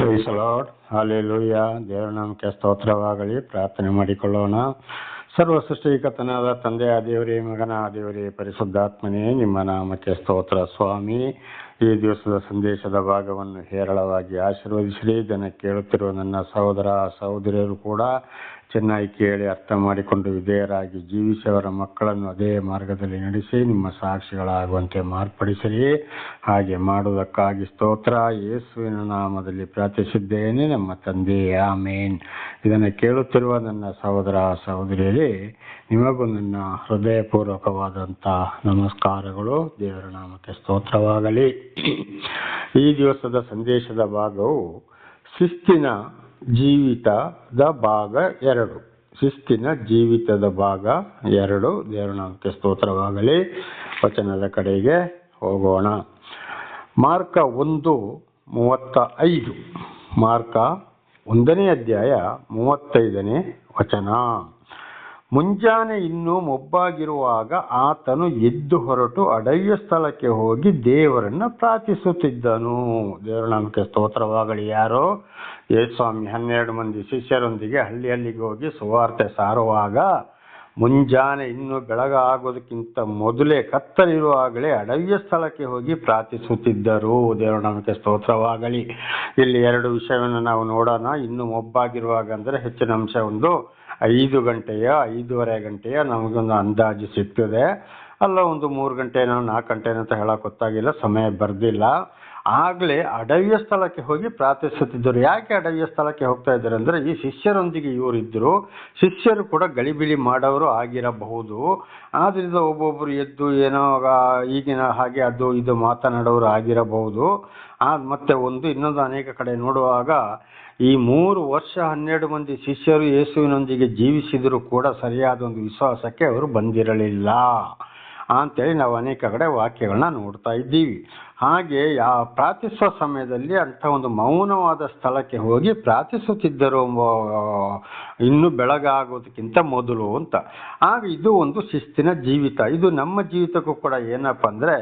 Lord hallelujah ದೇವರ ನಾಮಕ್ಕೆ ಸ್ತೋತ್ರವಾಗಲಿ. ಪ್ರಾರ್ಥನೆ ಮಾಡಿಕೊಳ್ಳೋಣ. ಸರ್ವ ಸೃಷ್ಟಿಕತನಾದ ತಂದೆ ದೇವರೇ ಮಗನ ದೇವರೇ ಪರಿಶುದ್ಧಾತ್ಮನೇ, ನಿಮ್ಮ ನಾಮಕ್ಕೆ ಸ್ತೋತ್ರ ಸ್ವಾಮಿ. ಈ ದಿವಸದ ಸಂದೇಶದ ಭಾಗವನ್ನು ಹೇರಳವಾಗಿ ಆಶೀರ್ವದಿಸಿರಿ. ಇದನ್ನು ಕೇಳುತ್ತಿರುವ ನನ್ನ ಸಹೋದರ, ಸಹೋದರಿಯರು ಕೂಡ ಚೆನ್ನಾಗಿ ಕೇಳಿ ಅರ್ಥ ಮಾಡಿಕೊಂಡು ವಿಧೇಯರಾಗಿ ಜೀವಿಸಿ ಅವರ ಮಕ್ಕಳನ್ನು ಅದೇ ಮಾರ್ಗದಲ್ಲಿ ನಡೆಸಿ ನಿಮ್ಮ ಸಾಕ್ಷಿಗಳಾಗುವಂತೆ ಮಾರ್ಪಡಿಸಿರಿ. ಹಾಗೆ ಮಾಡುವುದಕ್ಕಾಗಿ ಸ್ತೋತ್ರ. ಯೇಸುವಿನ ನಾಮದಲ್ಲಿ ಪ್ರಾರ್ಥಿಸಿದ್ದೇನೆ ನಮ್ಮ ತಂದೆ. ಆಮೇನ್. ಇದನ್ನು ಕೇಳುತ್ತಿರುವ ನನ್ನ ಸಹೋದರ ಸಹೋದರಿಯರೇ, ನಿಮಗೂ ನನ್ನ ಹೃದಯಪೂರ್ವಕವಾದಂಥ ನಮಸ್ಕಾರಗಳು. ದೇವರ ನಾಮಕ್ಕೆ ಸ್ತೋತ್ರವಾಗಲಿ. ಈ ದಿವಸದ ಸಂದೇಶದ ಭಾಗವು ಶಿಸ್ತಿನ ಜೀವಿತದ ಭಾಗ ಎರಡು. ಶಿಸ್ತಿನ ಜೀವಿತದ ಭಾಗ ಎರಡು. ದೇವರ ನಾಮಕ್ಕೆ ಸ್ತೋತ್ರವಾಗಲಿ. ವಚನದ ಕಡೆಗೆ ಹೋಗೋಣ. ಮಾರ್ಕ ಒಂದು, ಮೂವತ್ತ ಐದು. ಮಾರ್ಕ ಒಂದನೇ ಅಧ್ಯಾಯ, ಮೂವತ್ತೈದನೇ ವಚನ. ಮುಂಜಾನೆ ಇನ್ನೂ ಮೊಬ್ಬಾಗಿರುವಾಗ ಆತನು ಎದ್ದು ಹೊರಟು ಅಡಯ್ಯ ಸ್ಥಳಕ್ಕೆ ಹೋಗಿ ದೇವರನ್ನ ಪ್ರಾರ್ಥಿಸುತ್ತಿದ್ದನು. ದೇವರ ನಾಮಕ್ಕೆ ಸ್ತೋತ್ರವಾಗಲಿ ಯಾರೋ. ಸ್ವಾಮಿ ಹನ್ನೆರಡು ಮಂದಿ ಶಿಷ್ಯರೊಂದಿಗೆ ಹಳ್ಳಿ ಹಳ್ಳಿಗೆ ಹೋಗಿ ಸುವಾರ್ತೆ ಸಾರುವಾಗ ಮುಂಜಾನೆ ಇನ್ನು ಬೆಳಗಾಗೋದಕ್ಕಿಂತ ಮೊದಲೇ ಕತ್ತಲಿರುವಾಗಲೇ ಅಡವ್ಯ ಸ್ಥಳಕ್ಕೆ ಹೋಗಿ ಪ್ರಾರ್ಥಿಸುತ್ತಿದ್ದರು. ದೇವರ ನಮಗೆ ಸ್ತೋತ್ರವಾಗಲಿ. ಇಲ್ಲಿ ಎರಡು ವಿಷಯವನ್ನು ನಾವು ನೋಡೋಣ. ಇನ್ನು ಮೊಬ್ಬಾಗಿರುವಾಗ ಅಂದರೆ ಹೆಚ್ಚಿನ ಅಂಶ ಒಂದು ಐದು ಗಂಟೆಯ, ಐದೂವರೆ ಗಂಟೆಯ ನಮಗೊಂದು ಅಂದಾಜು ಸಿಗ್ತದೆ. ಅಲ್ಲ, ಒಂದು ಮೂರು ಗಂಟೆನೋ ನಾಲ್ಕು ಗಂಟೆನೋ ಅಂತ ಹೇಳಕ್ಕೆ ಗೊತ್ತಾಗಿಲ್ಲ ಸಮಯ ಬರ್ದಿಲ್ಲ. ಆಗಲೇ ಅಡವ್ಯ ಸ್ಥಳಕ್ಕೆ ಹೋಗಿ ಪ್ರಾರ್ಥಿಸುತ್ತಿದ್ದರು. ಯಾಕೆ ಅಡವ್ಯ ಸ್ಥಳಕ್ಕೆ ಹೋಗ್ತಾ ಇದ್ದಾರೆ ಅಂದರೆ ಈ ಶಿಷ್ಯರೊಂದಿಗೆ ಇವರಿದ್ದರು. ಶಿಷ್ಯರು ಕೂಡ ಗಲಿಬಿಲಿ ಮಾಡೋರು ಆಗಿರಬಹುದು. ಆದ್ದರಿಂದ ಒಬ್ಬೊಬ್ಬರು ಎದ್ದು ಏನೋ ಈಗಿನ ಹಾಗೆ ಅದು ಇದು ಮಾತನಾಡೋರು ಆಗಿರಬಹುದು. ಮತ್ತೆ ಒಂದು ಇನ್ನೊಂದು ಅನೇಕ ಕಡೆ ನೋಡುವಾಗ ಈ ಮೂರು ವರ್ಷ ಹನ್ನೆರಡು ಮಂದಿ ಶಿಷ್ಯರು ಯೇಸುವಿನೊಂದಿಗೆ ಜೀವಿಸಿದರೂ ಕೂಡ ಸರಿಯಾದ ಒಂದು ವಿಶ್ವಾಸಕ್ಕೆ ಅವರು ಬಂದಿರಲಿಲ್ಲ. ಅಂತೇಳಿ ನಾವು ಅನೇಕ ಕಡೆ ವಾಕ್ಯಗಳನ್ನ ನೋಡ್ತಾ ಇದ್ದೀವಿ. ಹಾಗೆ ಯಾ ಪ್ರಾರ್ಥಿಸುವ ಸಮಯದಲ್ಲಿ ಅಂಥ ಒಂದು ಮೌನವಾದ ಸ್ಥಳಕ್ಕೆ ಹೋಗಿ ಪ್ರಾರ್ಥಿಸುತ್ತಿದ್ದರು ಇನ್ನೂ ಬೆಳಗಾಗೋದಕ್ಕಿಂತ ಮೊದಲು ಅಂತ. ಆಗ ಇದು ಒಂದು ಶಿಸ್ತಿನ ಜೀವಿತ. ಇದು ನಮ್ಮ ಜೀವಿತಕ್ಕೂ ಕೂಡ ಏನಪ್ಪ ಅಂದರೆ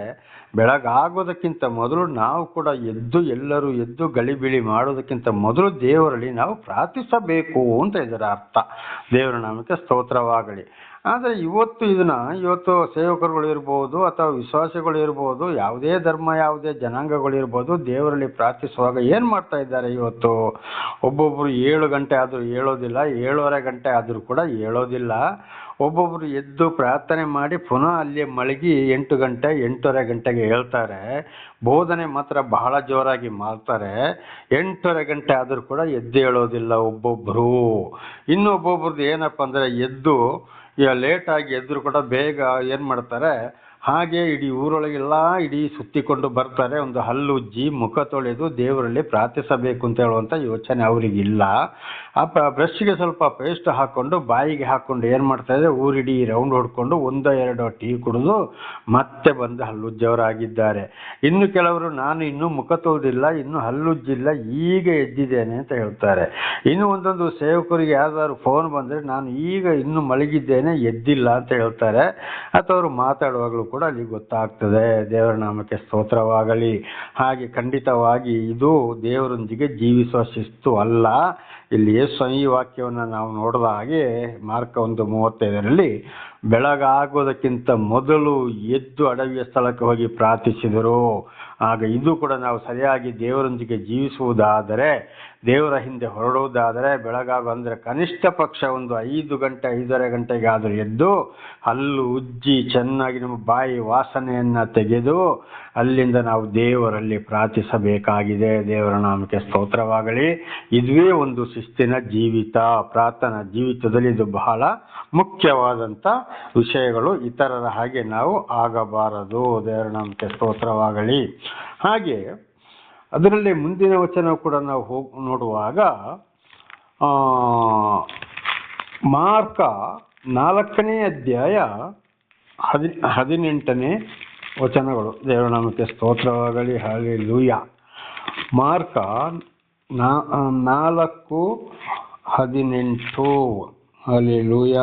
ಬೆಳಗಾಗೋದಕ್ಕಿಂತ ಮೊದಲು ನಾವು ಕೂಡ ಎದ್ದು ಎಲ್ಲರೂ ಎದ್ದು ಗಳಿಬಿಳಿ ಮಾಡೋದಕ್ಕಿಂತ ಮೊದಲು ದೇವರಲ್ಲಿ ನಾವು ಪ್ರಾರ್ಥಿಸಬೇಕು ಅಂತ ಇದರ ಅರ್ಥ. ದೇವರ ನಾಮಕ್ಕೆ ಸ್ತೋತ್ರವಾಗಲಿ. ಆದರೆ ಇವತ್ತು ಇದನ್ನ ಇವತ್ತು ಸೇವಕರುಗಳು ಇರ್ಬೋದು ಅಥವಾ ವಿಶ್ವಾಸಿಗಳು ಇರ್ಬೋದು, ಯಾವುದೇ ಧರ್ಮ, ಯಾವುದೇ ಜನಾಂಗಗಳು ಇರ್ಬೋದು, ದೇವರಲ್ಲಿ ಪ್ರಾರ್ಥಿಸುವಾಗ ಏನು ಮಾಡ್ತಾ ಇದ್ದಾರೆ ಇವತ್ತು? ಒಬ್ಬೊಬ್ಬರು ಏಳು ಗಂಟೆ ಆದರೂ ಹೇಳೋದಿಲ್ಲ, ಏಳುವರೆ ಗಂಟೆ ಆದರೂ ಕೂಡ ಹೇಳೋದಿಲ್ಲ. ಒಬ್ಬೊಬ್ಬರು ಎದ್ದು ಪ್ರಾರ್ಥನೆ ಮಾಡಿ ಪುನಃ ಅಲ್ಲಿ ಮಲಗಿ ಎಂಟು ಗಂಟೆ, ಎಂಟೂವರೆ ಗಂಟೆಗೆ ಹೇಳ್ತಾರೆ. ಬೋಧನೆ ಮಾತ್ರ ಬಹಳ ಜೋರಾಗಿ ಮಾಡ್ತಾರೆ. ಎಂಟೂವರೆ ಗಂಟೆ ಆದರೂ ಕೂಡ ಎದ್ದು ಹೇಳೋದಿಲ್ಲ ಒಬ್ಬೊಬ್ಬರು ಇನ್ನೊಬ್ಬೊಬ್ರದ್ದು ಏನಪ್ಪ ಅಂದರೆ ಎದ್ದು ಈಗ ಲೇಟಾಗಿ ಎದ್ರು ಕೂಡ ಬೇಗ ಏನು ಮಾಡ್ತಾರೆ ಹಾಗೆ ಇಡೀ ಊರೊಳಗೆಲ್ಲ ಇಡೀ ಸುತ್ತಿಕೊಂಡು ಬರ್ತಾರೆ. ಒಂದು ಹಲ್ಲುಜ್ಜಿ ಮುಖ ತೊಳೆದು ದೇವರಲ್ಲಿ ಪ್ರಾರ್ಥಿಸಬೇಕು ಅಂತ ಹೇಳುವಂಥ ಯೋಚನೆ ಅವರಿಗಿಲ್ಲ ಆ ಬ್ರಷ್ಗೆ ಸ್ವಲ್ಪ ಪೇಸ್ಟ್ ಹಾಕ್ಕೊಂಡು ಬಾಯಿಗೆ ಹಾಕ್ಕೊಂಡು ಏನು ಮಾಡ್ತಾರೆ ಊರಿಡೀ ರೌಂಡ್ ಹೊಡ್ಕೊಂಡು ಒಂದು ಎರಡು ಟೀ ಕುಡಿದು ಮತ್ತೆ ಬಂದು ಹಲ್ಲುಜ್ಜವರಾಗಿದ್ದಾರೆ ಇನ್ನು ಕೆಲವರು, ನಾನು ಇನ್ನೂ ಮುಖ ತೊಳೆದಿಲ್ಲ, ಇನ್ನೂ ಹಲ್ಲುಜ್ಜಿಲ್ಲ ಈಗ ಎದ್ದಿದ್ದೇನೆ ಅಂತ ಹೇಳ್ತಾರೆ. ಇನ್ನು ಒಂದೊಂದು ಸೇವಕರಿಗೆ ಯಾವ್ದಾದ್ರು ಫೋನ್ ಬಂದರೆ, ನಾನು ಈಗ ಇನ್ನೂ ಮಲಗಿದ್ದೇನೆ, ಎದ್ದಿಲ್ಲ ಅಂತ ಹೇಳ್ತಾರೆ. ಅಥವಾ ಅವರು ಮಾತಾಡುವಾಗಲೂ ಕೂಡ ಅಲ್ಲಿ ಗೊತ್ತಾಗ್ತದೆ. ದೇವರ ನಾಮಕ್ಕೆ ಸ್ತೋತ್ರವಾಗಲಿ. ಹಾಗೆ ಖಂಡಿತವಾಗಿ ಇದು ದೇವರೊಂದಿಗೆ ಜೀವಿಸುವ ಶಿಸ್ತು ಅಲ್ಲ. ಇಲ್ಲಿ ಈ ವಾಕ್ಯವನ್ನು ನಾವು ನೋಡಿದ ಹಾಗೆ ಮಾರ್ಕ ಒಂದು ಮೂವತ್ತೈದರಲ್ಲಿ ಬೆಳಗಾಗೋದಕ್ಕಿಂತ ಮೊದಲು ಎದ್ದು ಅಡವಿಯ ಸ್ಥಳಕ್ಕೆ ಹೋಗಿ ಪ್ರಾರ್ಥಿಸಿದರು. ಆಗ ಇದು ಕೂಡ ನಾವು ಸರಿಯಾಗಿ ದೇವರೊಂದಿಗೆ ಜೀವಿಸುವುದಾದರೆ ದೇವರ ಹಿಂದೆ ಹೊರಡುವುದಾದರೆ ಬೆಳಗಾಗ ಅಂದರೆ ಕನಿಷ್ಠ ಪಕ್ಷ ಒಂದು ಐದು ಗಂಟೆ, ಐದೂವರೆ ಗಂಟೆಗಾದರೂ ಎದ್ದು ಹಲ್ಲು ಉಜ್ಜಿ ಚೆನ್ನಾಗಿ ನಮ್ಮ ಬಾಯಿ ವಾಸನೆಯನ್ನು ತೆಗೆದು ಅಲ್ಲಿಂದ ನಾವು ದೇವರಲ್ಲಿ ಪ್ರಾರ್ಥಿಸಬೇಕಾಗಿದೆ. ದೇವರ ನಾಮಕ್ಕೆ ಸ್ತೋತ್ರವಾಗಲಿ. ಇದುವೇ ಒಂದು ಶಿಸ್ತಿನ ಜೀವಿತ, ಪ್ರಾರ್ಥನಾ ಜೀವಿತದಲ್ಲಿ ಇದು ಬಹಳ ಮುಖ್ಯವಾದಂಥ ವಿಷಯಗಳು ಇತರರ ಹಾಗೆ ನಾವು ಆಗಬಾರದು. ದೇವರ ನಾಮಕ್ಕೆ ಸ್ತೋತ್ರವಾಗಲಿ. ಹಾಗೆ ಅದರಲ್ಲಿ ಮುಂದಿನ ವಚನ ಕೂಡ ನಾವು ಹೋಗ್ ನೋಡುವಾಗ ಮಾರ್ಕ ನಾಲ್ಕನೇ ಅಧ್ಯಾಯ ಹದಿ, ಹದಿನೆಂಟನೇ ವಚನಗಳು. ದೇವನಾಮಕ್ಕೆ ಸ್ತೋತ್ರವಾಗಲಿ ಹಾಗೆ ಲೂಯ ಮಾರ್ಕ ನಾಲ್ಕು ಹದಿನೆಂಟು. ಅಲ್ಲಿ ಲೂಯ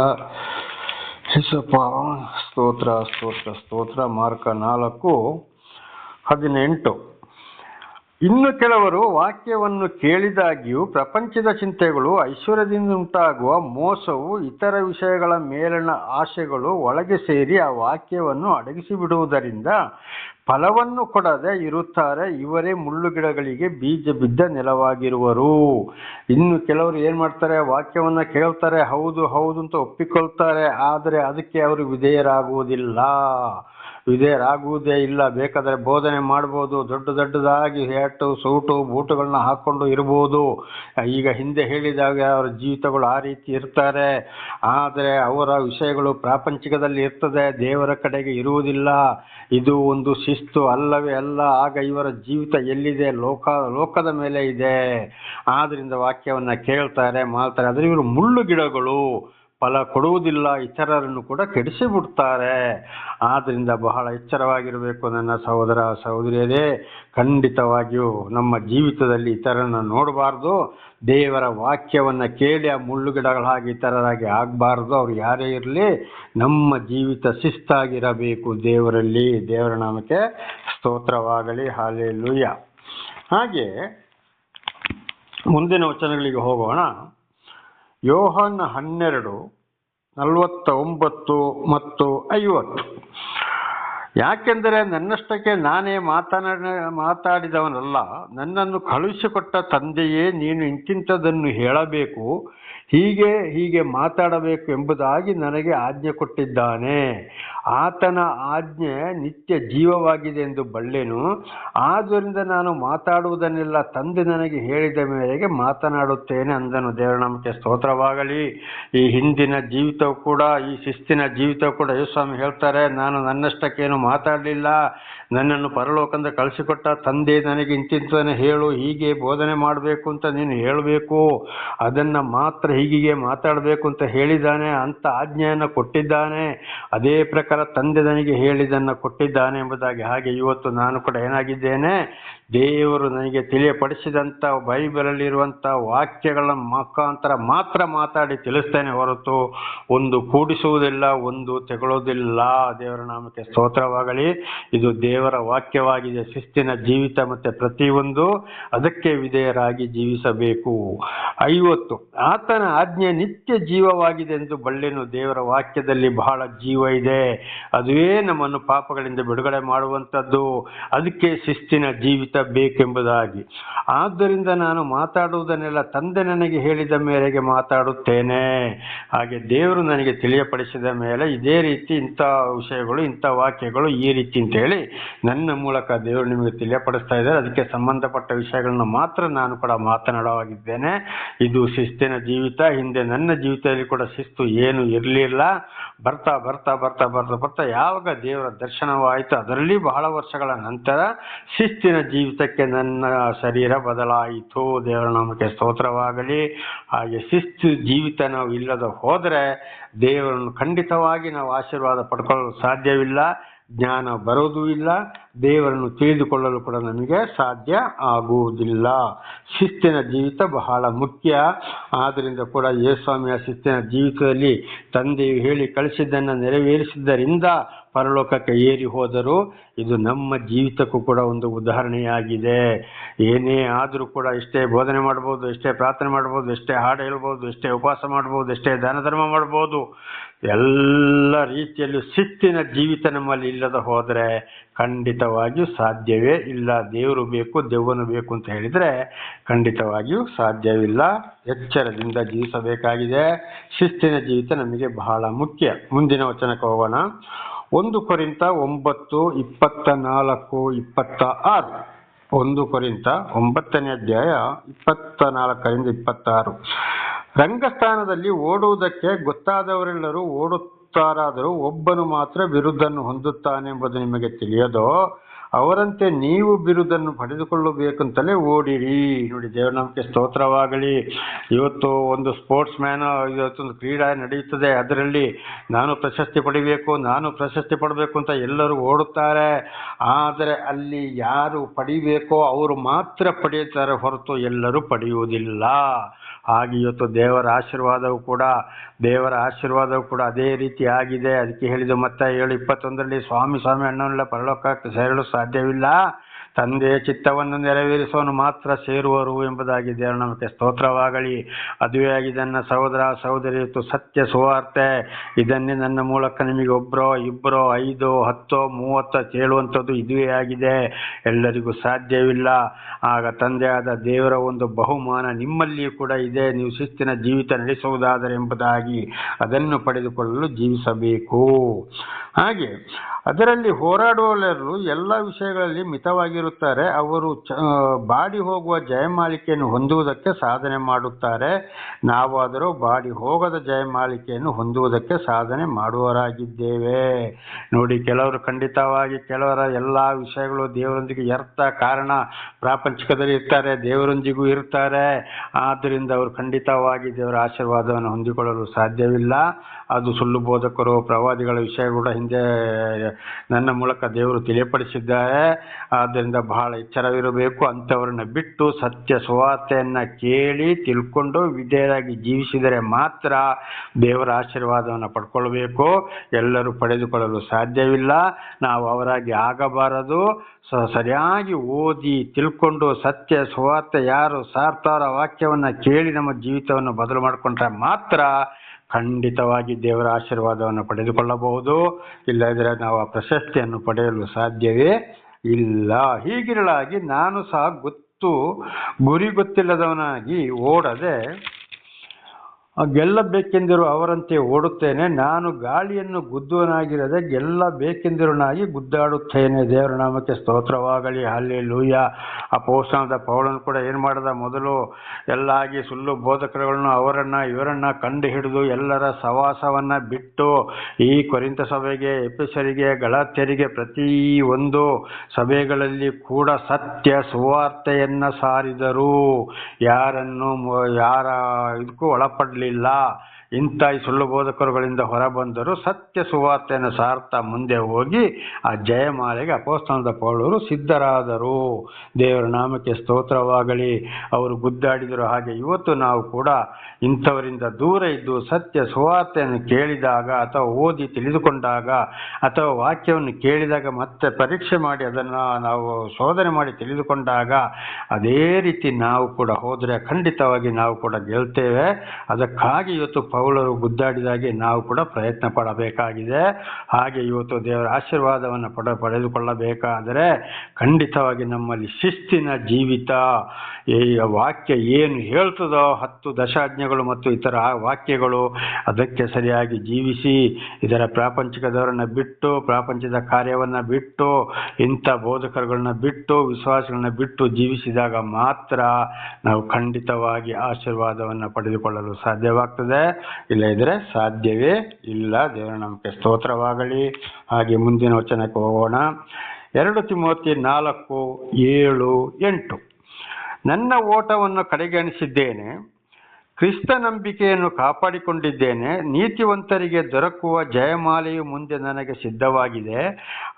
ಹೆಸಪ್ಪ ಸ್ತೋತ್ರ ಸ್ತೋತ್ರ ಸ್ತೋತ್ರ. ಮಾರ್ಕ ನಾಲ್ಕು ಹದಿನೆಂಟು. ಇನ್ನು ಕೆಲವರು ವಾಕ್ಯವನ್ನು ಕೇಳಿದಾಗ್ಯೂ ಪ್ರಪಂಚದ ಚಿಂತೆಗಳು, ಐಶ್ವರ್ಯದಿಂದ ಉಂಟಾಗುವ ಮೋಸವು ಇತರ ವಿಷಯಗಳ ಮೇಲಿನ ಆಶೆಗಳು ಒಳಗೆ ಸೇರಿ ಆ ವಾಕ್ಯವನ್ನು ಅಡಗಿಸಿ ಬಿಡುವುದರಿಂದ ಫಲವನ್ನು ಕೊಡದೆ ಇರುತ್ತಾರೆ ಇವರೇ ಮುಳ್ಳು ಗಿಡಗಳಿಗೆ ಬೀಜ ಬಿದ್ದ ನೆಲವಾಗಿರುವರು. ಇನ್ನು ಕೆಲವರು ಏನು ಮಾಡ್ತಾರೆ, ವಾಕ್ಯವನ್ನು ಕೇಳ್ತಾರೆ, ಹೌದು ಹೌದು ಅಂತ ಒಪ್ಪಿಕೊಳ್ತಾರೆ, ಆದರೆ ಅದಕ್ಕೆ ಅವರು ವಿಧೇಯರಾಗುವುದಿಲ್ಲ. ವಿಧೇಯರಾಗುವುದೇ ಇಲ್ಲ. ಬೇಕಾದರೆ ಬೋಧನೆ ಮಾಡ್ಬೋದು. ದೊಡ್ಡ ದೊಡ್ಡದಾಗಿ ಹ್ಯಾಟು ಸೂಟು, ಬೂಟುಗಳನ್ನ ಹಾಕ್ಕೊಂಡು ಇರ್ಬೋದು. ಈಗ ಹಿಂದೆ ಹೇಳಿದಾಗ ಅವರ ಜೀವಿತಗಳು ಆ ರೀತಿ ಇರ್ತಾರೆ. ಆದರೆ ಅವರ ವಿಷಯಗಳು ಪ್ರಾಪಂಚಿಕದಲ್ಲಿ ಇರ್ತದೆ. ದೇವರ ಕಡೆಗೆ ಇರುವುದಿಲ್ಲ. ಇದು ಒಂದು ಶಿಸ್ತು ಅಲ್ಲವೇ ಅಲ್ಲ. ಆಗ ಇವರ ಜೀವಿತ ಎಲ್ಲಿದೆ? ಲೋಕ, ಲೋಕದ ಮೇಲೆ ಇದೆ. ಆದ್ದರಿಂದ ವಾಕ್ಯವನ್ನ ಕೇಳ್ತಾರೆ ಮಾಡ್ತಾರೆ ಆದರೆ ಇವರು ಮುಳ್ಳು ಗಿಡಗಳು. ಫಲ ಕೊಡುವುದಿಲ್ಲ, ಇತರರನ್ನು ಕೂಡ ಕೆಡಿಸಿ ಬಿಡ್ತಾರೆ ಆದ್ದರಿಂದ ಬಹಳ ಎಚ್ಚರವಾಗಿರಬೇಕು ನನ್ನ ಸಹೋದರ ಸಹೋದರಿಯರೇ. ಖಂಡಿತವಾಗಿಯೂ ನಮ್ಮ ಜೀವಿತದಲ್ಲಿ ಇತರರನ್ನು ನೋಡಬಾರ್ದು. ದೇವರ ವಾಕ್ಯವನ್ನು ಕೇಳಿ ಆ ಮುಳ್ಳುಗಿಡಗಳಾಗಿ ಇತರರಾಗಿ ಆಗಬಾರ್ದು. ಅವ್ರು ಯಾರೇ ಇರಲಿ ನಮ್ಮ ಜೀವಿತ ಶಿಸ್ತಾಗಿರಬೇಕು ದೇವರಲ್ಲಿ. ದೇವರ ನಾಮಕ್ಕೆ ಸ್ತೋತ್ರವಾಗಲಿ. ಹಾಲೆ ಹಾಗೆ ಮುಂದಿನ ವಚನಗಳಿಗೆ ಹೋಗೋಣ. ಯೋಹನ್ ಹನ್ನೆರಡು ನಲವತ್ತ ಒಂಬತ್ತು ಮತ್ತು ಐವತ್ತು. ಯಾಕೆಂದರೆ ನನ್ನಷ್ಟಕ್ಕೆ ನಾನೇ ಮಾತನಾಡ, ಮಾತಾಡಿದವನಲ್ಲ, ನನ್ನನ್ನು ಕಳುಹಿಸಿಕೊಟ್ಟ ತಂದೆಯೇ ನೀನು ಇಂತಿಂಥದನ್ನು ಹೇಳಬೇಕು. ಹೀಗೆ ಹೀಗೆ ಮಾತಾಡಬೇಕು ಎಂಬುದಾಗಿ ನನಗೆ ಆಜ್ಞೆ ಕೊಟ್ಟಿದ್ದಾನೆ. ಆತನ ಆಜ್ಞೆ ನಿತ್ಯ ಜೀವವಾಗಿದೆ ಎಂದು ಬಳ್ಳೆನು ಆದ್ದರಿಂದ ನಾನು ಮಾತಾಡುವುದನ್ನೆಲ್ಲ ತಂದೆ ನನಗೆ ಹೇಳಿದ ಮೇರೆಗೆ ಮಾತನಾಡುತ್ತೇನೆ ಅಂದನು. ದೇವರ ನಮಗೆ ಸ್ತೋತ್ರವಾಗಲಿ. ಈ ಹಿಂದಿನ ಜೀವಿತವು ಕೂಡ, ಈ ಶಿಸ್ತಿನ ಜೀವಿತವು ಕೂಡ ಯೇಸ್ವಾಮಿ ಹೇಳ್ತಾರೆ, ನಾನು ನನ್ನಷ್ಟಕ್ಕೇನು ಮಾತಾಡಲಿಲ್ಲ. ನನ್ನನ್ನು ಪರಲೋಕಂದ ಕಳಿಸಿಕೊಟ್ಟ ತಂದೆ ನನಗೆ ಇಂತಿಂತದನ್ನು ಹೇಳು, ಹೀಗೆ ಬೋಧನೆ ಮಾಡಬೇಕು ಅಂತ ನೀನು ಹೇಳಬೇಕು. ಅದನ್ನು ಮಾತ್ರ ಹೀಗೆ ಮಾತಾಡಬೇಕು ಅಂತ ಹೇಳಿದ್ದಾನೆ, ಅಂತ ಆಜ್ಞೆಯನ್ನು ಕೊಟ್ಟಿದ್ದಾನೆ, ಅದೇ ಪ್ರಕಾರ ತಂದೆ ನನಗೆ ಹೇಳಿದ್ದನ್ನು ಕೊಟ್ಟಿದ್ದಾನೆ ಎಂಬುದಾಗಿ ಹಾಗೆ ಇವತ್ತು ನಾನು ಕೂಡ ಏನಾಗಿದ್ದೇನೆ ದೇವರು ನನಗೆ ತಿಳಿಯಪಡಿಸಿದಂಥ ಬೈಬಲಲ್ಲಿರುವಂಥ ವಾಕ್ಯಗಳ ಮುಖಾಂತರ ಮಾತ್ರ ಮಾತಾಡಿ ತಿಳಿಸ್ತೇನೆ ಹೊರತು ಒಂದು ಕೂಡಿಸುವುದಿಲ್ಲ, ಒಂದು ತೆಗೊಳ್ಳೋದಿಲ್ಲ. ದೇವರ ನಾಮಕ್ಕೆ ಸ್ತೋತ್ರವಾಗಲಿ. ಇದು ದೇವರ ವಾಕ್ಯವಾಗಿದೆ. ಶಿಸ್ತಿನ ಜೀವಿತ ಮತ್ತು ಪ್ರತಿಯೊಂದು ಅದಕ್ಕೆ ವಿಧೇಯರಾಗಿ ಜೀವಿಸಬೇಕು. ಐವತ್ತು, ಆತನ ಆಜ್ಞೆ ನಿತ್ಯ ಜೀವವಾಗಿದೆ ಎಂದು ಬಳ್ಳೆನು ದೇವರ ವಾಕ್ಯದಲ್ಲಿ ಬಹಳ ಜೀವ ಇದೆ. ಅದುವೇ ನಮ್ಮನ್ನು ಪಾಪಗಳಿಂದ ಬಿಡುಗಡೆ ಮಾಡುವಂಥದ್ದು. ಅದಕ್ಕೆ ಶಿಸ್ತಿನ ಜೀವಿತ ಬೇಕೆಂಬುದಾಗಿ. ಆದ್ದರಿಂದ ನಾನು ಮಾತಾಡುವುದನ್ನೆಲ್ಲ ತಂದೆ ನನಗೆ ಹೇಳಿದ ಮೇರೆಗೆ ಮಾತಾಡುತ್ತೇನೆ. ಹಾಗೆ ದೇವರು ನನಗೆ ತಿಳಿಯಪಡಿಸಿದ ಮೇಲೆ ಇದೇ ರೀತಿ ಇಂಥ ವಿಷಯಗಳು, ಇಂಥ ವಾಕ್ಯಗಳು ಈ ರೀತಿ ಅಂತ ಹೇಳಿ ನನ್ನ ಮೂಲಕ ದೇವರು ನಿಮಗೆ ತಿಳಿಯಪಡಿಸ್ತಾ ಇದ್ದಾರೆ. ಅದಕ್ಕೆ ಸಂಬಂಧಪಟ್ಟ ವಿಷಯಗಳನ್ನು ಮಾತ್ರ ನಾನು ಕೂಡ ಮಾತನಾಡುವಾಗಿದ್ದೇನೆ. ಇದು ಶಿಸ್ತಿನ ಜೀವಿತ. ಹಿಂದೆ ನನ್ನ ಜೀವಿತದಲ್ಲಿ ಕೂಡ ಶಿಸ್ತು ಏನು ಇರಲಿಲ್ಲ. ಬರ್ತಾ ಬರ್ತಾ ಬರ್ತಾ ಬರ್ತಾ ಬರ್ತಾ ಯಾವಾಗ ದೇವರ ದರ್ಶನವಾಯಿತು ಅದರಲ್ಲಿ ಬಹಳ ವರ್ಷಗಳ ನಂತರ ಶಿಸ್ತಿನ ಜೀವಿತಕ್ಕೆ ನನ್ನ ಶರೀರ ಬದಲಾಯಿತು. ದೇವರ ನಾಮಕ್ಕೆ ಸ್ತೋತ್ರವಾಗಲಿ. ಹಾಗೆ ಶಿಸ್ತು ಜೀವಿತ ನಾವು ಇಲ್ಲದ ಹೋದರೆ ದೇವರನ್ನು ಖಂಡಿತವಾಗಿ ನಾವು ಆಶೀರ್ವಾದ ಪಡ್ಕೊಳ್ಳಲು ಸಾಧ್ಯವಿಲ್ಲ. ಜ್ಞಾನ ಬರೋದೂ ಇಲ್ಲ. ದೇವರನ್ನು ತಿಳಿದುಕೊಳ್ಳಲು ಕೂಡ ನಮಗೆ ಸಾಧ್ಯ ಆಗುವುದಿಲ್ಲ. ಶಿಸ್ತಿನ ಜೀವಿತ ಬಹಳ ಮುಖ್ಯ. ಆದ್ದರಿಂದ ಕೂಡ ಯೇಸ್ವಾಮಿಯ ಶಿಸ್ತಿನ ಜೀವಿತದಲ್ಲಿ ತಂದೆಯು ಹೇಳಿ ಕಳಿಸಿದ್ದನ್ನು ನೆರವೇರಿಸಿದ್ದರಿಂದ ಪರಲೋಕಕ್ಕೆ ಏರಿ ಹೋದರೂ ಇದು ನಮ್ಮ ಜೀವಿತಕ್ಕೂ ಕೂಡ ಒಂದು ಉದಾಹರಣೆಯಾಗಿದೆ. ಏನೇ ಆದರೂ ಕೂಡ ಎಷ್ಟೇ ಬೋಧನೆ ಮಾಡ್ಬೋದು, ಎಷ್ಟೇ ಪ್ರಾರ್ಥನೆ ಮಾಡ್ಬೋದು, ಎಷ್ಟೇ ಹಾಡು ಹೇಳ್ಬೋದು, ಎಷ್ಟೇ ಉಪವಾಸ ಮಾಡ್ಬೋದು, ಎಷ್ಟೇ ದಾನ ಧರ್ಮ ಮಾಡ್ಬೋದು, ಎಲ್ಲ ರೀತಿಯಲ್ಲೂ ಸಿಟ್ಟಿನ ಜೀವಿತ ನಮ್ಮಲ್ಲಿ ಇಲ್ಲದ ಹೋದರೆ ಖಂಡಿತವಾಗಿಯೂ ಸಾಧ್ಯವೇ ಇಲ್ಲ. ದೇವರು ಬೇಕು ದೆವ್ವನು ಬೇಕು ಅಂತ ಹೇಳಿದರೆ ಖಂಡಿತವಾಗಿಯೂ ಸಾಧ್ಯವಿಲ್ಲ. ಎಚ್ಚರದಿಂದ ಜೀವಿಸಬೇಕಾಗಿದೆ. ಶಿಸ್ತಿನ ಜೀವಿತ ನಮಗೆ ಬಹಳ ಮುಖ್ಯ. ಮುಂದಿನ ವಚನಕ್ಕೆ ಹೋಗೋಣ. ಒಂದು ಕೊರಿಂತ ಒಂಬತ್ತು ಇಪ್ಪತ್ತ ನಾಲ್ಕು ಇಪ್ಪತ್ತ ಆರು. ಒಂದು ಕೊರಿಂತ ಒಂಬತ್ತನೇ ಅಧ್ಯಾಯ ಇಪ್ಪತ್ತ ನಾಲ್ಕರಿಂದ ಇಪ್ಪತ್ತಾರು ರಂಗಸ್ಥಾನದಲ್ಲಿ ಓಡುವುದಕ್ಕೆ ಗೊತ್ತಾದವರೆಲ್ಲರೂ ಓಡುತ್ತಾರಾದರೂ ಒಬ್ಬನು ಮಾತ್ರ ಬಿರುದನ್ನು ಹೊಂದುತ್ತಾನೆಂಬುದು ನಿಮಗೆ ತಿಳಿಯದೋ? ಅವರಂತೆ ನೀವು ಬಿರುದನ್ನು ಪಡೆದುಕೊಳ್ಳಬೇಕಂತಲೇ ಓಡಿರಿ. ನೋಡಿ ದೇವರ ನಮಗೆ ಸ್ತೋತ್ರವಾಗಲಿ. ಇವತ್ತು ಒಂದು ಸ್ಪೋರ್ಟ್ಸ್ ಮ್ಯಾನ್ ಇವತ್ತೊಂದು ಕ್ರೀಡಾ ನಡೆಯುತ್ತದೆ. ಅದರಲ್ಲಿ ನಾನು ಪ್ರಶಸ್ತಿ ಪಡಿಬೇಕು, ನಾನು ಪ್ರಶಸ್ತಿ ಪಡಬೇಕು ಅಂತ ಎಲ್ಲರೂ ಓಡುತ್ತಾರೆ. ಆದರೆ ಅಲ್ಲಿ ಯಾರು ಪಡಿಬೇಕೋ ಅವರು ಮಾತ್ರ ಪಡೆಯುತ್ತಾರೆ ಹೊರತು ಎಲ್ಲರೂ ಪಡೆಯುವುದಿಲ್ಲ. ಹಾಗೆ ಇವತ್ತು ದೇವರ ಆಶೀರ್ವಾದವು ಕೂಡ, ದೇವರ ಆಶೀರ್ವಾದವು ಕೂಡ ಅದೇ ರೀತಿ ಆಗಿದೆ. ಅದಕ್ಕೆ ಹೇಳಿದ್ದು ಮತ್ತೆ ಏಳು ಇಪ್ಪತ್ತೊಂದರಲ್ಲಿ ಸ್ವಾಮಿ ಸ್ವಾಮಿ ಅನ್ನೋಲ್ಲ ಪರಲೋಕಕ್ಕೆ ಸೇರಲು ಸಾಧ್ಯವಿಲ್ಲ. ತಂದೆಯ ಚಿತ್ತವನ್ನು ನೆರವೇರಿಸುವನು ಮಾತ್ರ ಸೇರುವರು ಎಂಬುದಾಗಿ ದೇವರ ನಮಗೆ ಸ್ತೋತ್ರವಾಗಲಿ. ಅದುವೇ ನನ್ನ ಸಹೋದರ, ಸಹೋದರಿ ಇವತ್ತು ಸತ್ಯ ಸುವಾರ್ತೆ. ಇದನ್ನೇ ನನ್ನ ಮೂಲಕ ನಿಮಗೆ ಒಬ್ಬರೋ ಇಬ್ಬರೋ ಐದೋ, ಹತ್ತೋ, ಮೂವತ್ತೋ ಕೇಳುವಂಥದ್ದು ಇದುವೇ ಆಗಿದೆ. ಎಲ್ಲರಿಗೂ ಸಾಧ್ಯವಿಲ್ಲ. ಆಗ ತಂದೆಯಾದ ದೇವರ ಒಂದು ಬಹುಮಾನ ನಿಮ್ಮಲ್ಲಿಯೂ ಕೂಡ ಇದೆ. ನೀವು ಶಿಸ್ತಿನ ಜೀವಿತ ನಡೆಸುವುದಾದರೆ ಎಂಬುದಾಗಿ ಅದನ್ನು ಪಡೆದುಕೊಳ್ಳಲು ಜೀವಿಸಬೇಕು. ಹಾಗೆ ಅದರಲ್ಲಿ ಹೋರಾಡುವವರು ಎಲ್ಲ ವಿಷಯಗಳಲ್ಲಿ ಮಿತವಾಗಿರುತ್ತಾರೆ ಅವರು ಬಾಡಿ ಹೋಗುವ ಜಯಮಾಲಿಕೆಯನ್ನು ಹೊಂದುವುದಕ್ಕೆ ಸಾಧನೆ ಮಾಡುತ್ತಾರೆ. ನಾವಾದರೂ ಬಾಡಿ ಹೋಗದ ಜಯಮಾಲಿಕೆಯನ್ನು ಹೊಂದುವುದಕ್ಕೆ ಸಾಧನೆ ಮಾಡುವವರಾಗಿದ್ದೇವೆ. ನೋಡಿ, ಕೆಲವರು ಖಂಡಿತವಾಗಿ ಕೆಲವರ ಎಲ್ಲ ವಿಷಯಗಳು ದೇವರೊಂದಿಗೆ ಎರ್ಥ ಕಾರಣ ಪ್ರಾಪಂಚಿಕದಲ್ಲಿ ಇರ್ತಾರೆ, ದೇವರೊಂದಿಗೂ ಇರ್ತಾರೆ. ಆದ್ದರಿಂದ ಅವರು ಖಂಡಿತವಾಗಿ ದೇವರ ಆಶೀರ್ವಾದವನ್ನು ಹೊಂದಿಕೊಳ್ಳಲು ಸಾಧ್ಯವಿಲ್ಲ. ಅದು ಸುಳ್ಳು ಬೋಧಕರು, ಪ್ರವಾದಿಗಳ ವಿಷಯ ಕೂಡ ಹಿಂದೆ ನನ್ನ ಮೂಲಕ ದೇವರು ತಿಳಿಯಪಡಿಸಿದ್ದಾರೆ. ಆದ್ದರಿಂದ ಬಹಳ ಎಚ್ಚರವಿರಬೇಕು ಅಂಥವ್ರನ್ನ ಬಿಟ್ಟು ಸತ್ಯ ಸುವಾರ್ತೆಯನ್ನು ಕೇಳಿ ತಿಳ್ಕೊಂಡು ವಿಧೇಯರಾಗಿ ಜೀವಿಸಿದರೆ ಮಾತ್ರ ದೇವರ ಆಶೀರ್ವಾದವನ್ನು ಪಡ್ಕೊಳ್ಬೇಕು. ಎಲ್ಲರೂ ಪಡೆದುಕೊಳ್ಳಲು ಸಾಧ್ಯವಿಲ್ಲ. ನಾವು ಅವರಾಗಿ ಆಗಬಾರದು. ಸರಿಯಾಗಿ ಓದಿ ತಿಳ್ಕೊಂಡು ಸತ್ಯ ಸುವಾರ್ತೆ ಯಾರು ಸಾರ್ತಾರ ವಾಕ್ಯವನ್ನು ಕೇಳಿ ನಮ್ಮ ಜೀವಿತವನ್ನು ಬದಲು ಮಾಡಿಕೊಂಡ್ರೆ ಮಾತ್ರ ಖಂಡಿತವಾಗಿ ದೇವರ ಆಶೀರ್ವಾದವನ್ನು ಪಡೆದುಕೊಳ್ಳಬಹುದು. ಇಲ್ಲದಿದ್ದರೆ ನಾವು ಆ ಪ್ರಶಸ್ತಿಯನ್ನು ಪಡೆಯಲು ಸಾಧ್ಯವೇ ಇಲ್ಲ. ಹೀಗಿರಲಾಗಿ ನಾನು ಸಹ ಗೊತ್ತು ಗುರಿ ಗೊತ್ತಿಲ್ಲದವನಾಗಿ ಓಡದೆ ಗೆಲ್ಲಬೇಕೆಂದಿರು ಅವರಂತೆ ಓಡುತ್ತೇನೆ, ನಾನು ಗಾಳಿಯನ್ನು ಗುದ್ದುವನಾಗಿರದೆ ಗೆಲ್ಲಬೇಕೆಂದಿರುನಾಗಿ ಗುದ್ದಾಡುತ್ತೇನೆ. ದೇವರ ನಾಮಕ್ಕೆ ಸ್ತೋತ್ರವಾಗಲಿ ಅಲ್ಲಿ ಲೂಯ ಪೋಷಣದ ಪೌಳನ್ನು ಕೂಡ ಏನು ಮಾಡಿದ? ಮೊದಲು ಎಲ್ಲಾಗಿ ಸುಳ್ಳು ಬೋಧಕರುಗಳನ್ನು ಅವರನ್ನು, ಇವರನ್ನು ಕಂಡು ಹಿಡಿದು ಎಲ್ಲರ ಸವಾಸವನ್ನು ಬಿಟ್ಟು ಈ ಕೊರಿಂತ ಸಭೆಗೆ ಎಪಿಸರಿಗೆ ಗಳತ್ಯರಿಗೆ ಪ್ರತಿ ಒಂದು ಸಭೆಗಳಲ್ಲಿ ಕೂಡ ಸತ್ಯ ಸುವಾರ್ತೆಯನ್ನು ಸಾರಿದರು. ಯಾರನ್ನು ಯಾರ ಇದಕ್ಕೂ لله ಇಂಥ ಈ ಸುಳ್ಳು ಬೋಧಕರುಗಳಿಂದ ಹೊರಬಂದರು ಸತ್ಯ ಸುವಾರ್ತೆಯನ್ನು ಸಾರ್ತಾ ಮುಂದೆ ಹೋಗಿ ಆ ಜಯಮಾಲೆಗೆ ಅಪೋಸ್ತನದ ಪೌಳರು ಸಿದ್ಧರಾದರು. ದೇವರ ನಾಮಕ್ಕೆ ಸ್ತೋತ್ರವಾಗಲಿ. ಅವರು ಗುದ್ದಾಡಿದರು. ಹಾಗೆ ಇವತ್ತು ನಾವು ಕೂಡ ಇಂಥವರಿಂದ ದೂರ ಇದ್ದು ಸತ್ಯ ಸುವಾರ್ತೆಯನ್ನು ಕೇಳಿದಾಗ ಅಥವಾ ಓದಿ ತಿಳಿದುಕೊಂಡಾಗ ಅಥವಾ ವಾಕ್ಯವನ್ನು ಕೇಳಿದಾಗ ಮತ್ತೆ ಪರೀಕ್ಷೆ ಮಾಡಿ ಅದನ್ನು ನಾವು ಶೋಧನೆ ಮಾಡಿ ತಿಳಿದುಕೊಂಡಾಗ ಅದೇ ರೀತಿ ನಾವು ಕೂಡ ಹೋದರೆ ಖಂಡಿತವಾಗಿ ನಾವು ಕೂಡ ಗೆಲ್ತೇವೆ. ಅದಕ್ಕಾಗಿ ಇವತ್ತು ಪೌಲರು ಗುದ್ದಾಡಿದಾಗೆ ನಾವು ಕೂಡ ಪ್ರಯತ್ನ ಪಡಬೇಕಾಗಿದೆ. ಹಾಗೆ ಇವತ್ತು ದೇವರ ಆಶೀರ್ವಾದವನ್ನು ಪಡ, ಪಡೆದುಕೊಳ್ಳಬೇಕಾದರೆ ಖಂಡಿತವಾಗಿ ನಮ್ಮಲ್ಲಿ ಶಿಸ್ತಿನ ಜೀವಿತ, ಈ ವಾಕ್ಯ ಏನು ಹೇಳ್ತದೋ ಹತ್ತು ದಶಾಜ್ಞೆಗಳು ಮತ್ತು ಇತರ ವಾಕ್ಯಗಳು ಅದಕ್ಕೆ ಸರಿಯಾಗಿ ಜೀವಿಸಿ, ಇದರ ಪ್ರಾಪಂಚಿಕದವರನ್ನು ಬಿಟ್ಟು ಪ್ರಾಪಂಚದ ಕಾರ್ಯವನ್ನು ಬಿಟ್ಟು, ಇಂಥ ಬೋಧಕರುಗಳನ್ನ ಬಿಟ್ಟು, ವಿಶ್ವಾಸಗಳನ್ನ ಬಿಟ್ಟು ಜೀವಿಸಿದಾಗ ಮಾತ್ರ ನಾವು ಖಂಡಿತವಾಗಿ ಆಶೀರ್ವಾದವನ್ನು ಪಡೆದುಕೊಳ್ಳಲು ಸಾಧ್ಯವಾಗ್ತದೆ. ಇಲ್ಲ ಇದ್ರೆ ಸಾಧ್ಯವೇ ಇಲ್ಲ. ದೇವರ ನಮಗೆ ಸ್ತೋತ್ರವಾಗಲಿ. ಹಾಗೆ ಮುಂದಿನ ವಚನಕ್ಕೆ ಹೋಗೋಣ. ಎರಡು ತಿಮೋತಿ ನಾಲ್ಕು ಏಳು ಎಂಟು. ನನ್ನ ಓಟವನ್ನು ಕಡೆಗಣಿಸಿದ್ದೇನೆ. ಕ್ರಿಸ್ತ ನಂಬಿಕೆಯನ್ನು ಕಾಪಾಡಿಕೊಂಡಿದ್ದೇನೆ, ನೀತಿವಂತರಿಗೆ ದೊರಕುವ ಜಯಮಾಲೆಯು ಮುಂದೆ ನನಗೆ ಸಿದ್ಧವಾಗಿದೆ.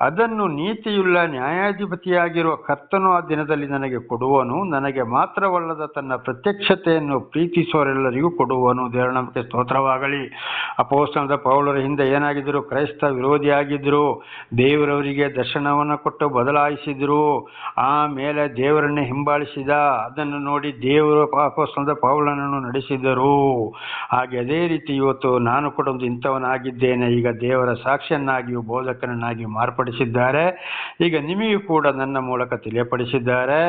ಅದನ್ನು ನೀತಿಯುಳ್ಳ ನ್ಯಾಯಾಧಿಪತಿಯಾಗಿರುವ ಕರ್ತನು ಆ ದಿನದಲ್ಲಿ ನನಗೆ ಕೊಡುವನು. ನನಗೆ ಮಾತ್ರವಲ್ಲದ ತನ್ನ ಪ್ರತ್ಯಕ್ಷತೆಯನ್ನು ಪ್ರೀತಿಸುವರೆಲ್ಲರಿಗೂ ಕೊಡುವನು. ದೇವರ ನಂಬಿಕೆ ಸ್ತೋತ್ರವಾಗಲಿ. ಅಪೋಸ್ತನದ ಪೌಲರ ಹಿಂದೆ ಏನಾಗಿದ್ದರು ಕ್ರೈಸ್ತ ವಿರೋಧಿಯಾಗಿದ್ದರು ದೇವರವರಿಗೆ ದರ್ಶನವನ್ನು ಕೊಟ್ಟು ಬದಲಾಯಿಸಿದರು. ಆಮೇಲೆ ದೇವರನ್ನೇ ಹಿಂಬಾಲಿಸಿದ. ಅದನ್ನು ನೋಡಿ ದೇವರು ಅಪೋಸ್ತನದ ಪೌಲನನ್ನು ನಡೆಸಿದರು ಹಾಗೆ ಅದೇ ರೀತಿ ಇವತ್ತು ನಾನು ಕೂಡ ಒಂದು ಇಂಥವನಾಗಿದ್ದೇನೆ. ಈಗ ದೇವರ ಸಾಕ್ಷಿಯನ್ನಾಗಿಯೂ ಬೋಧಕನನ್ನಾಗಿಯೂ ಮಾರ್ಪಡಿಸಿದ್ದಾರೆ. ಈಗ ನಿಮಗೂ ಕೂಡ ನನ್ನ ಮೂಲಕ ತಿಳಿಯಪಡಿಸಿದ್ದಾರೆ.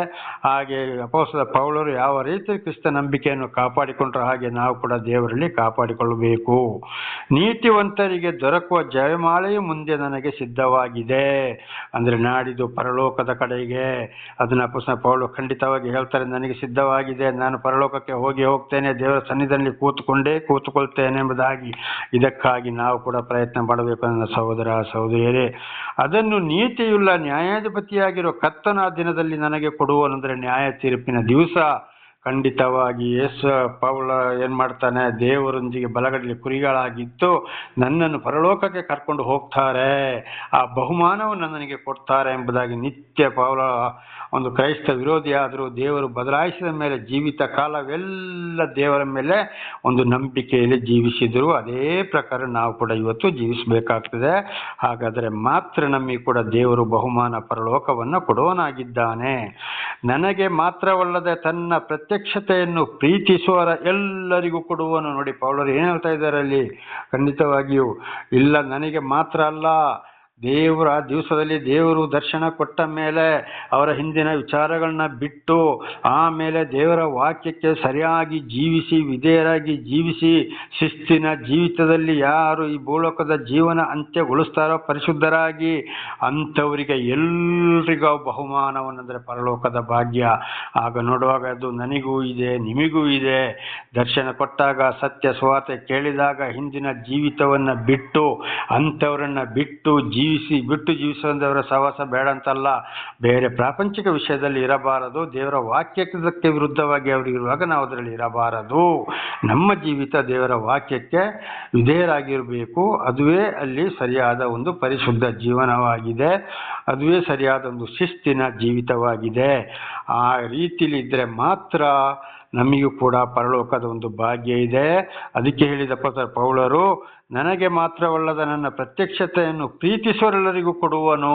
ಹಾಗೆ ಅಪೋಸದ ಪೌಲರು ಯಾವ ರೀತಿ ಕ್ರಿಸ್ತ ನಂಬಿಕೆಯನ್ನು ಕಾಪಾಡಿಕೊಂಡ್ರ ಹಾಗೆ ನಾವು ಕೂಡ ದೇವರಲ್ಲಿ ಕಾಪಾಡಿಕೊಳ್ಳಬೇಕು. ನೀತಿವಂತರಿಗೆ ದೊರಕುವ ಜಯಮಾಳೆಯು ಮುಂದೆ ನನಗೆ ಸಿದ್ಧವಾಗಿದೆ. ಅಂದರೆ ನಾಡಿದು ಪರಲೋಕದ ಕಡೆಗೆ. ಅದನ್ನ ಪುಸ್ತಕ ಪೌಳು ಖಂಡಿತವಾಗಿ ಹೇಳ್ತಾರೆ, ನನಗೆ ಸಿದ್ಧವಾಗಿದೆ. ನಾನು ಪರಲೋಕಕ್ಕೆ ಹೋಗಿ ಹೋಗ್ತೇನೆ. ದೇವರ ಸನ್ನಿಧಿಯಲ್ಲಿ ಕೂತುಕೊಂಡೇ ಕೂತುಕೊಳ್ತೇನೆಂಬುದಾಗಿ ಇದಕ್ಕಾಗಿ ನಾವು ಕೂಡ ಪ್ರಯತ್ನ ಮಾಡಬೇಕು ನನ್ನ ಸಹೋದರ ಸಹೋದರಿಯರೇ. ಅದನ್ನು ನೀತಿಯುಳ್ಳ ನ್ಯಾಯಾಧಿಪತಿಯಾಗಿರೋ ಕತ್ತನ ದಿನದಲ್ಲಿ ನನಗೆ ಕೊಡುವನೆಂದರೆ ನ್ಯಾಯ ತೀರ್ಪಿನ ದಿವಸ ಖಂಡಿತವಾಗಿ ಯೇಸು ಪೌಲ ಏನ್ ಮಾಡ್ತಾನೆ, ದೇವರೊಂದಿಗೆ ಬಲಗಡೆಯಲ್ಲಿ ಕುರಿಗಳಾಗಿತ್ತು ನನ್ನನ್ನು ಪರಲೋಕಕ್ಕೆ ಕರ್ಕೊಂಡು ಹೋಗ್ತಾರೆ. ಆ ಬಹುಮಾನವನ್ನು ನನಗೆ ಕೊಡ್ತಾರೆ ಎಂಬುದಾಗಿ ನಿತ್ಯ ಪೌಲ ಒಂದು ಕ್ರೈಸ್ತ ವಿರೋಧಿಯಾದರೂ ದೇವರು ಬದಲಾಯಿಸಿದ ಮೇಲೆ ಜೀವಿತ ಕಾಲವೆಲ್ಲ ದೇವರ ಮೇಲೆ ಒಂದು ನಂಬಿಕೆಯಲ್ಲಿ ಜೀವಿಸಿದರು ಅದೇ ಪ್ರಕಾರ ನಾವು ಕೂಡ ಇವತ್ತು ಜೀವಿಸಬೇಕಾಗ್ತದೆ. ಹಾಗಾದರೆ ಮಾತ್ರ ನಮಗೆ ಕೂಡ ದೇವರು ಬಹುಮಾನ ಪರಲೋಕವನ್ನು ಕೊಡುವನಾಗಿದ್ದಾನೆ ನನಗೆ ಮಾತ್ರವಲ್ಲದೆ ತನ್ನ ಪ್ರತ್ಯಕ್ಷತೆಯನ್ನು ಪ್ರೀತಿಸುವರ ಎಲ್ಲರಿಗೂ ಕೊಡುವನು. ನೋಡಿ, ಪೌಲರು ಏನು ಹೇಳ್ತಾ ಇದ್ದಾರೆ ಅಲ್ಲಿ? ಖಂಡಿತವಾಗಿಯೂ ಇಲ್ಲ, ನನಗೆ ಮಾತ್ರ ಅಲ್ಲ. ದೇವರ ದಿವಸದಲ್ಲಿ ದೇವರು ದರ್ಶನ ಕೊಟ್ಟ ಮೇಲೆ ಅವರ ಹಿಂದಿನ ವಿಚಾರಗಳನ್ನ ಬಿಟ್ಟು ಆಮೇಲೆ ದೇವರ ವಾಕ್ಯಕ್ಕೆ ಸರಿಯಾಗಿ ಜೀವಿಸಿ, ವಿಧೇಯರಾಗಿ ಜೀವಿಸಿ, ಶಿಸ್ತಿನ ಜೀವಿತದಲ್ಲಿ ಯಾರು ಈ ಭೂಲೋಕದ ಜೀವನ ಅಂತ್ಯಗೊಳಿಸ್ತಾರೋ ಪರಿಶುದ್ಧರಾಗಿ ಅಂಥವರಿಗೆ ಎಲ್ರಿಗೂ ಬಹುಮಾನವನ್ನಂದರೆ ಪರಲೋಕದ ಭಾಗ್ಯ. ಆಗ ನೋಡುವಾಗ ಅದು ನನಗೂ ಇದೆ, ನಿಮಗೂ ಇದೆ. ದರ್ಶನ ಕೊಟ್ಟಾಗ, ಸತ್ಯ ಸ್ವಾರ್ಥ ಕೇಳಿದಾಗ ಹಿಂದಿನ ಜೀವಿತವನ್ನು ಬಿಟ್ಟು, ಅಂಥವರನ್ನು ಬಿಟ್ಟು ಜೀವಿಸಿ, ಬಿಟ್ಟು ಜೀವಿಸುವಂಥವರ ಸಹವಾಸ ಬೇಡ ಅಂತಲ್ಲ ಬೇರೆ ಪ್ರಾಪಂಚಿಕ ವಿಷಯದಲ್ಲಿ ಇರಬಾರದು. ದೇವರ ವಾಕ್ಯಕ್ಕೆ ವಿರುದ್ಧವಾಗಿ ಅವರಿರುವಾಗ ನಾವು ಅದರಲ್ಲಿ ಇರಬಾರದು. ನಮ್ಮ ಜೀವಿತ ದೇವರ ವಾಕ್ಯಕ್ಕೆ ವಿಧೇಯರಾಗಿರಬೇಕು. ಅದುವೇ ಅಲ್ಲಿ ಸರಿಯಾದ ಒಂದು ಪರಿಶುದ್ಧ ಜೀವನವಾಗಿದೆ. ಅದುವೇ ಸರಿಯಾದ ಒಂದು ಶಿಸ್ತಿನ ಜೀವಿತವಾಗಿದೆ. ಆ ರೀತಿಲಿದ್ದರೆ ಮಾತ್ರ ನಮಗೂ ಕೂಡ ಪರಲೋಕದ ಒಂದು ಭಾಗ್ಯ ಇದೆ. ಅದಕ್ಕೆ ಹೇಳಿದ ಪತ್ರ ಪೌಳರು ನನಗೆ ಮಾತ್ರವಲ್ಲದ ನನ್ನ ಪ್ರತ್ಯಕ್ಷತೆಯನ್ನು ಪ್ರೀತಿಸುವರೆಲ್ಲರಿಗೂ ಕೊಡುವನು.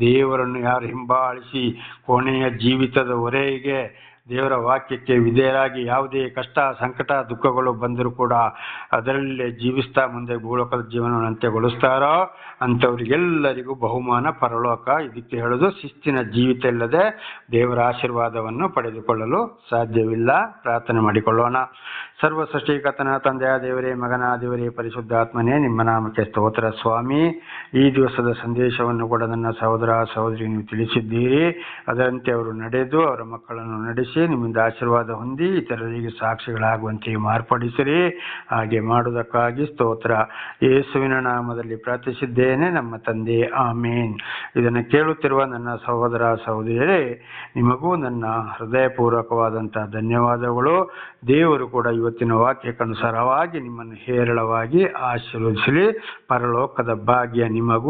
ದೇವರನ್ನು ಯಾರು ಹಿಂಬಾಳಿಸಿ ಕೊನೆಯ ಜೀವಿತದವರೆಗೆ ದೇವರ ವಾಕ್ಯಕ್ಕೆ ವಿಧೇಯರಾಗಿ ಯಾವುದೇ ಕಷ್ಟ, ಸಂಕಟ, ದುಃಖಗಳು ಬಂದರೂ ಕೂಡ ಅದರಲ್ಲೇ ಜೀವಿಸ್ತಾ ಮುಂದೆ ಭೂಲೋಕದ ಜೀವನವನ್ನು ಅಂತ್ಯಗೊಳಿಸ್ತಾರೋ ಅಂಥವರಿಗೆಲ್ಲರಿಗೂ ಬಹುಮಾನ, ಪರಲೋಕ, ಇದಕ್ಕೆ ಹೇಳೋದು ಶಿಸ್ತಿನ ಜೀವಿತ ಇಲ್ಲದೆ ದೇವರ ಆಶೀರ್ವಾದವನ್ನು ಪಡೆದುಕೊಳ್ಳಲು ಸಾಧ್ಯವಿಲ್ಲ. ಪ್ರಾರ್ಥನೆ ಮಾಡಿಕೊಳ್ಳೋಣ. ಸರ್ವ ಸೃಷ್ಟಿಕತನ ತಂದೆಯ ದೇವರೇ, ಮಗನ ದೇವರೇ, ಪರಿಶುದ್ಧಾತ್ಮನೇ, ನಿಮ್ಮ ನಾಮಕ್ಕೆ ಸ್ತೋತ್ರ ಸ್ವಾಮಿ. ಈ ದಿವಸದ ಸಂದೇಶವನ್ನು ಕೂಡ ನನ್ನ ಸಹೋದರ, ಸಹೋದರಿ, ನೀವು ತಿಳಿಸಿದ್ದೀರಿ. ಅದರಂತೆ ಅವರು ನಡೆದು ಅವರ ಮಕ್ಕಳನ್ನು ನಡೆಸಿ ನಿಮ್ಮಿಂದ ಆಶೀರ್ವಾದ ಹೊಂದಿ ಇತರರಿಗೆ ಸಾಕ್ಷಿಗಳಾಗುವಂತೆ ಮಾರ್ಪಡಿಸಿರಿ. ಹಾಗೆ ಮಾಡುವುದಕ್ಕಾಗಿ ಸ್ತೋತ್ರ. ಯೇಸುವಿನ ನಾಮದಲ್ಲಿ ಪ್ರಾರ್ಥಿಸಿದ್ದೇನೆ, ನಮ್ಮ ತಂದೆ, ಆಮೇನ್. ಇದನ್ನು ಕೇಳುತ್ತಿರುವ ನನ್ನ ಸಹೋದರ ಸಹೋದರಿಯರೇ, ನಿಮಗೂ ನನ್ನ ಹೃದಯಪೂರ್ವಕವಾದಂಥ ಧನ್ಯವಾದಗಳು. ದೇವರು ಕೂಡ ಇವತ್ತಿನ ವಾಕ್ಯಕ್ಕನುಸಾರವಾಗಿ ನಿಮ್ಮನ್ನು ಹೇರಳವಾಗಿ ಆಶೀರ್ವದಿಸಲಿ. ಪರಲೋಕದ ಭಾಗ್ಯ ನಿಮಗೂ